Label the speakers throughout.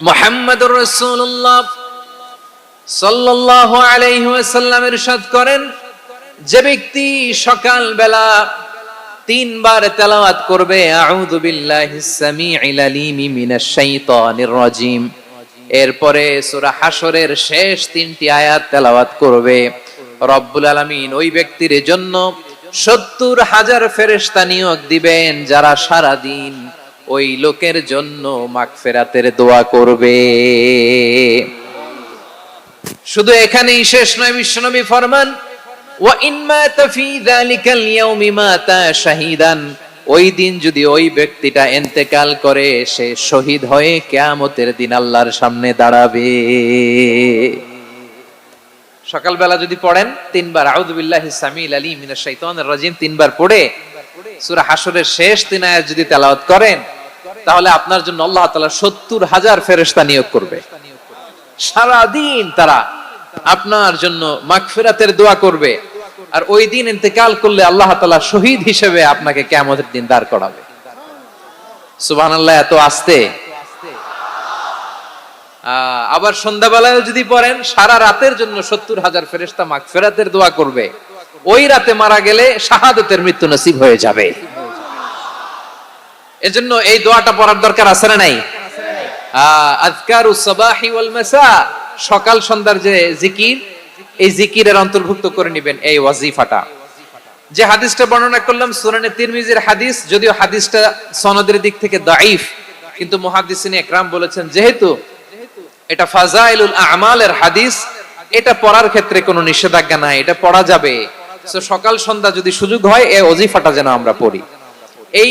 Speaker 1: মোহাম্মদুর রসুল্লাহ ইরশাদ করেন, যে ব্যক্তি সকাল বেলা তিনবার তেলাওয়াত করবে, আউযু বিল্লাহিস সামিউল আলিম মিনাশ শাইতানির এরপরে সূরা হাশরের শেষ তিনটি আয়াত তেলাওয়াত করবে। রব্বুল আলামিন ওই ব্যক্তির জন্য সত্তর হাজার ফেরেশতা নিয়োগ দিবেন, যারা সারা দিন ওই লোকের জন্য মাগফিরাতের দোয়া করবে। শুধু এখানেই শেষ নয় বিশ্বনবী ফরমান ওই দিন যদি ওই ব্যক্তিটা ইন্তেকাল করে, সে শহীদ হয়ে কিয়ামতের দিন আল্লাহর সামনে দাঁড়াবে। সকালবেলা যদি পড়েন, তিনবার, আউযু বিল্লাহি সামিল আলিম মিনাশ শাইতানির রাজিম তিনবার পড়ে, সূরা হাশরের শেষ তিন আয়াত যদি তেলাওয়াত করেন তাহলে আপনার জন্য আল্লাহ তাআলা 70 হাজার ফেরেশতা নিয়োগ করবে। সারা দিন তারা আপনার জন্য মাগফিরাতের দোয়া করবে আর ওই দিন ইন্তেকাল করলে আল্লাহ তাআলা শহীদ হিসেবে আপনাকে কিয়ামতের দিন দাঁড় করাবে। সুবহানাল্লাহ, এত আবার সন্ধ্যাবেলায় যদি পড়েন, সারা রাতের জন্য সত্তর হাজার ফেরেস্তা মাগফিরাতের দোয়া করবে। ওই রাতে মারা গেলে শাহাদতের মৃত্যু নসিব হয়ে যাবে। এজন্য এই দোয়াটা পড়ার দরকার আছে না নাই? আজকারু ওয়াল মাসা, সকাল সন্ধ্যার যে জিকির, এই জিকিরের অন্তর্ভুক্ত করে নেবেন এই ওয়াজিফাটা। যে হাদিসটা বর্ণনা করলাম, সুরানে তিরমিজির হাদিস, যদিও হাদিসটা সনদের দিক থেকে দাইফ কিন্তু মুহাদ্দিসিন একরাম বলেছেন, যেহেতু এটা ফাজাইলুল আমালের হাদিস, এটা পড়ার ক্ষেত্রে কোনো নিষেধাজ্ঞা নাই, এটা পড়া যাবে। সকাল সন্ধ্যা যদি সুযোগ হয়, এই অজিফাটা যেন আমরা পড়ি। এই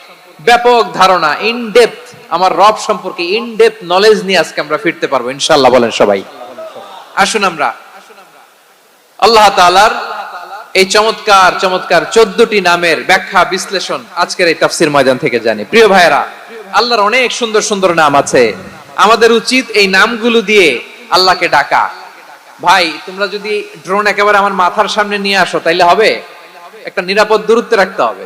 Speaker 1: ব্যাপক ধারণা ইন ডেপথ আমার রব সম্পর্কে ইন ডেপথ নলেজ নিয়ে আজকে আমরা ফিরতে পারব, ইনশাআল্লাহ বলেন সবাই। আসুন আমরা। আল্লাহ তাআলার এই চমৎকার চমৎকার চোদ্দটি নামের ব্যাখ্যা, বিশ্লেষণ আজকের এই তাফসির ময়দান থেকে জানি। প্রিয় ভাইয়েরা, আল্লাহর অনেক সুন্দর সুন্দর নাম আছে। আমাদের উচিত এই নামগুলো দিয়ে আল্লাহকে ডাকা। ভাই, তোমরা যদি ড্রোন একেবারে আমার মাথার সামনে নিয়ে আসো, তাইলে হবে? একটা নিরাপদ দূরত্বে রাখতে হবে।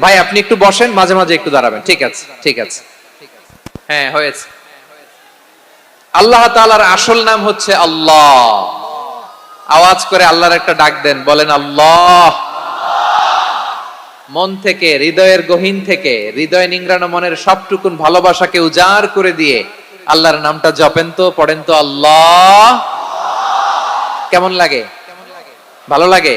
Speaker 1: ভাই, আপনি একটু বসেন, মাঝে মাঝে একটু দাঁড়াবেন। ঠিক আছে ঠিক আছে। হ্যাঁ হয়েছে। আল্লাহ তাআলার আসল নাম হচ্ছে আল্লাহ। আওয়াজ করে আল্লাহর একটা ডাক দেন, বলেন, আল্লাহ। মন থেকে, হৃদয়ের গহীন থেকে, হৃদয় নিংড়ানো মনের সবটুকুন ভালোবাসাকে উজাড় করে দিয়ে আল্লাহর নামটা জপেন তো, পড়েন তো, আল্লাহ। কেমন লাগে? ভালো লাগে?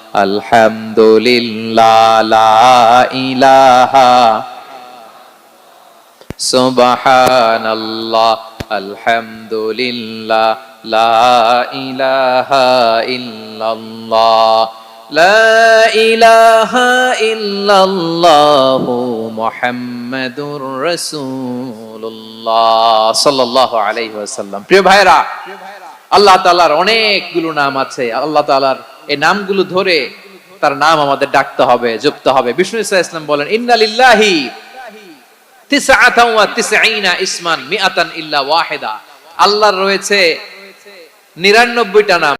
Speaker 1: আলহামদুলিল্লাহ, লা ইলাহা। আলহামদুলিল্লাহ, লা ইলাহা রসুল্লাহ লা ইলাহা আলাইহি প্রিয় ভাইরা আল্লাহ তালার অনেকগুলো নাম আছে। আল্লাহ তালার এই নামগুলো ধরে তার নাম আমাদের ডাকতে হবে, জপতে হবে। বিষ্ণু ইসা ইসলাম বলেন ইন্নালিল্লাহি ইসমান মিআতান ইল্লা ওয়াহিদা। আল্লাহর রয়েছে নিরানব্বইটা নাম।